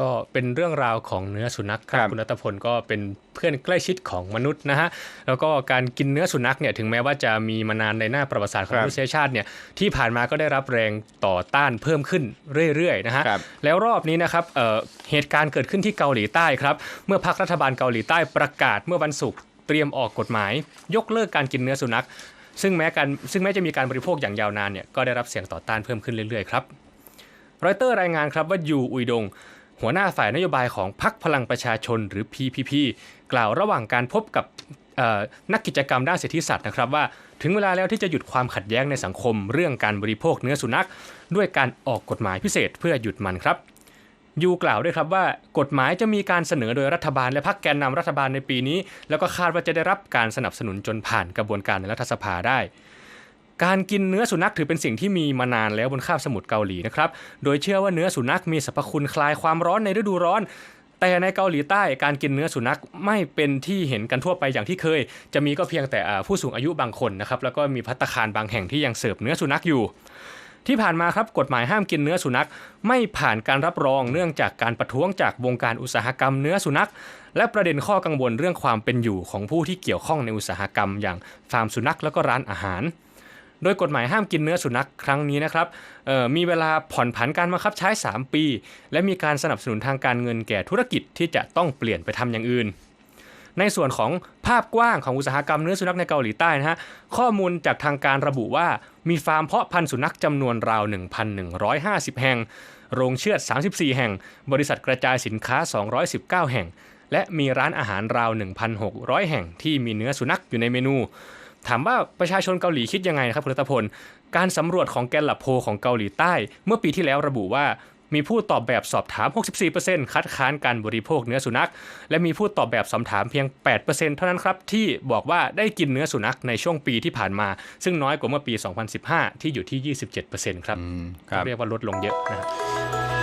ก็เป็นเรื่องราวของเนื้อสุนัขครัครับบคุณรัตพลก็เป็นเพื่อนใกล้ชิดของมนุษย์นะฮะแล้วก็การกินเนื้อสุนัขเนี่ยถึงแม้ว่าจะมีมานานในหน้าประวัติศาสตร์ของครับมนุษยชาติเนี่ยที่ผ่านมาก็ได้รับแรงต่อต้านเพิ่มขึ้นเรื่อยๆนะฮะครับแล้วรอบนี้นะครับเอ่อเหตุการณ์เกิดขึ้นที่เกาหลีใต้ครับเมื่อพรรครัฐบาลเกาหลีใต้ประกาศเมื่อวันศุกร์เตรียมออกกฎหมาย ยกเลิกการกินเนื้อสุนัข ซึ่งแม้การซึ่งแม้จะมีการบริโภคอย่างยาวนานเนี่ยก็ได้รับเสียงต่อต้านเพิ่มขึ้นเรื่อยๆครับรอยเตอร์รายงานครับว่ายูอุยดง หัวหน้าฝ่ายนโยบายของพรรคพลังประชาชนหรือ PPP กล่าวระหว่างการพบกับนักกิจกรรมด้านสิทธิสัตว์นะครับว่าถึงเวลาแล้วที่จะหยุดความขัดแย้งในสังคม เรื่องการบริโภคเนื้อสุนัข ด้วยการออกกฎหมายพิเศษเพื่อหยุดมันครับยูกล่าวด้วยครับว่ากฎหมายจะมีการเสนอโดยรัฐบาลและพรรคแกนนำรัฐบาลในปีนี้ แล้วก็คาดว่าจะได้รับการสนับสนุนจนผ่านกระบวนการในรัฐสภาได้ การกินเนื้อสุนัขถือเป็นสิ่งที่มีมานานแล้วบนคาบสมุทรเกาหลีนะครับ โดยเชื่อว่าเนื้อสุนัขมีสรรพคุณคลายความร้อนในฤดูร้อน แต่ในเกาหลีใต้การกินเนื้อสุนัขไม่เป็นที่เห็นกันทั่วไปอย่างที่เคย จะมีก็เพียงแต่ผู้สูงอายุบางคนนะครับแล้วก็มีพัตตาคารบางแห่งที่ยังเสิร์ฟเนื้อสุนัขอยู่ที่ผ่านมาครับกฎหมายห้ามกินเนื้อสุนัข ไม่ผ่านการรับรองเนื่องจากการประท้วงจากวงการอุตสาหกรรมเนื้อสุนัข และประเด็นข้อกังวลเรื่องความเป็นอยู่ของผู้ที่เกี่ยวข้องในอุตสาหกรรม อย่างฟาร์มสุนัขแล้วก็ร้านอาหาร โดยกฎหมายห้ามกินเนื้อสุนัขครั้งนี้นะครับมีเวลาผ่อนผันการบังคับใช้ 3 ปี และมีการสนับสนุนทางการเงินแก่ธุรกิจที่จะต้องเปลี่ยนไปทำอย่างอื่น ในส่วนของภาพกว้างของอุตสาหกรรมเนื้อสุนัขในเกาหลีใต้นะฮะข้อมูลจากทางการระบุว่ามีฟาร์มเพาะพันธุ์สุนัขจำนวนราว 1,150 แห่ง โรงเชือด 34 แห่ง บริษัทกระจายสินค้า 219 แห่ง และมีร้านอาหารราว 1,600 แห่งที่มีเนื้อสุนัขอยู่ในเมนู ถามว่าประชาชนเกาหลีคิดยังไงนะครับคุณรัตพล การสำรวจของแกนลับโพลของเกาหลีใต้ เมื่อปีที่แล้วระบุว่ามีผู้ตอบแบบสอบถาม 64%คัดค้านการบริโภคเนื้อสุนัข และมีผู้ตอบแบบสอบถามเพียง 8%เท่านั้นครับ ที่บอกว่าได้กินเนื้อสุนัขในช่วงปีที่ผ่านมา ซึ่งน้อยกว่าเมื่อปี 2015 ที่อยู่ที่ 27%ครับอืมครับเรียกว่าลดลงเยอะนะครับ